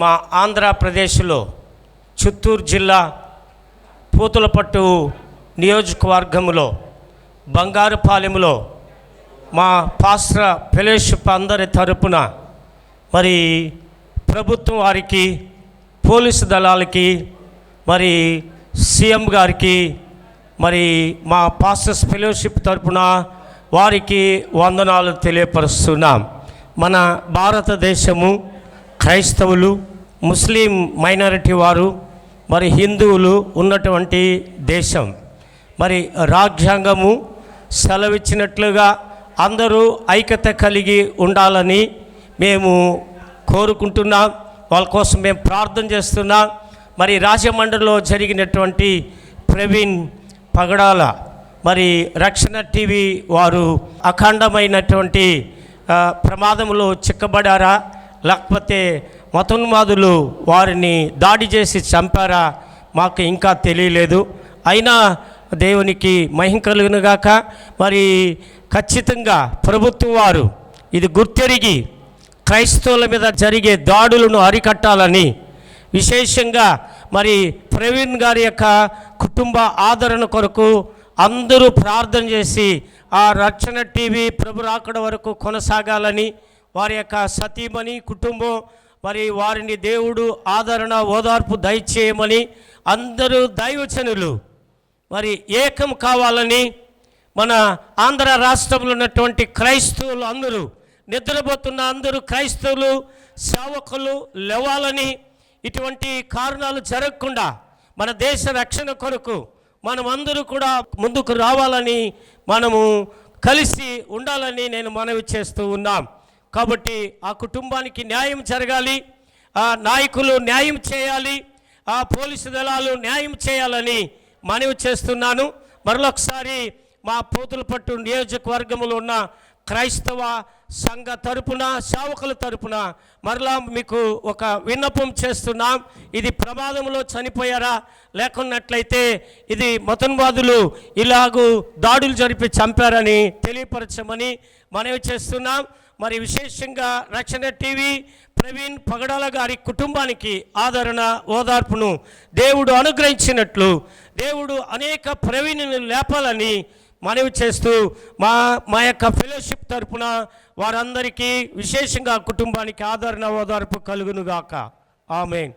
మా ఆంధ్రప్రదేశ్లో చిత్తూరు జిల్లా పూతలపట్టు నియోజకవర్గంలో బంగారుపాలెంలో మా పాస్ర ఫెలోషిప్ అందరి తరపున మరి ప్రభుత్వం వారికి పోలీసు దళాలకి మరి సీఎం గారికి మరి మా పాస్టర్స్ ఫెలోషిప్ తరపున వారికి వందనాలు తెలియపరుస్తున్నాం. మన భారతదేశము క్రైస్తవులు ముస్లిం మైనారిటీ వారు మరి హిందువులు ఉన్నటువంటి దేశం. మరి రాజ్యాంగము సెలవిచ్చినట్లుగా అందరూ ఐక్యత కలిగి ఉండాలని మేము కోరుకుంటున్నాం. వాళ్ళ కోసం మేము ప్రార్థన చేస్తున్నాం. మరి రాజమండ్రిలో జరిగినటువంటి ప్రవీణ్ పగడాల మరి రక్షణ టీవీ వారు అఖండమైనటువంటి ప్రమాదంలో చిక్కబడారా? లేకపోతే మతోన్మాదులు వారిని దాడి చేసి చంపారా? మాకు ఇంకా తెలియలేదు. అయినా దేవునికి మహిం కలుగునుగాక మరి ఖచ్చితంగా ప్రభుత్వం వారు ఇది గుర్తెరిగి క్రైస్తవుల మీద జరిగే దాడులను అరికట్టాలని విశేషంగా మరి ప్రవీణ్ గారి యొక్క కుటుంబ ఆదరణ కొరకు అందరూ ప్రార్థన చేసి ఆ రక్షణ టీవీ ప్రభు రాకడ వరకు కొనసాగాలని వారి యొక్క సతీమణి కుటుంబం మరి వారిని దేవుడు ఆదరణ ఓదార్పు దయచేయమని అందరూ దైవచనులు మరి ఏకం కావాలని మన ఆంధ్ర రాష్ట్రంలో ఉన్నటువంటి క్రైస్తవులు అందరూ నిద్రపోతున్న అందరూ క్రైస్తవులు సేవకులు లేవాలని ఇటువంటి కారణాలు జరగకుండా మన దేశ రక్షణ కొరకు మనమందరూ కూడా ముందుకు రావాలని మనము కలిసి ఉండాలని నేను మనవి చేస్తూ ఉన్నాం. కాబట్టి ఆ కుటుంబానికి న్యాయం జరగాలి. ఆ నాయకులు న్యాయం చేయాలి. ఆ పోలీసు దళాలు న్యాయం చేయాలని మనవి చేస్తున్నాను. మరొకసారి మా పోతులపట్టు నియోజకవర్గంలో ఉన్న క్రైస్తవ సంఘ తరపున సేవకుల తరపున మరలా మీకు ఒక విన్నపం చేస్తున్నాం. ఇది ప్రమాదంలో చనిపోయారా? లేకున్నట్లయితే ఇది మతన్వాదులు ఇలాగూ దాడులు జరిపి చంపారని తెలియపరచమని మనవి చేస్తున్నాం. మరి విశేషంగా రక్షణ టీవీ ప్రవీణ్ పగడాల గారి కుటుంబానికి ఆదరణ ఓదార్పును దేవుడు అనుగ్రహించినట్లు దేవుడు అనేక ప్రవీణుని లేపాలని మనవి చేస్తూ మా మా యొక్క ఫెలోషిప్ తరపున వారందరికీ విశేషంగా కుటుంబానికి ఆదరణ ఓదార్పు కలుగునుగాక. ఆమెన్.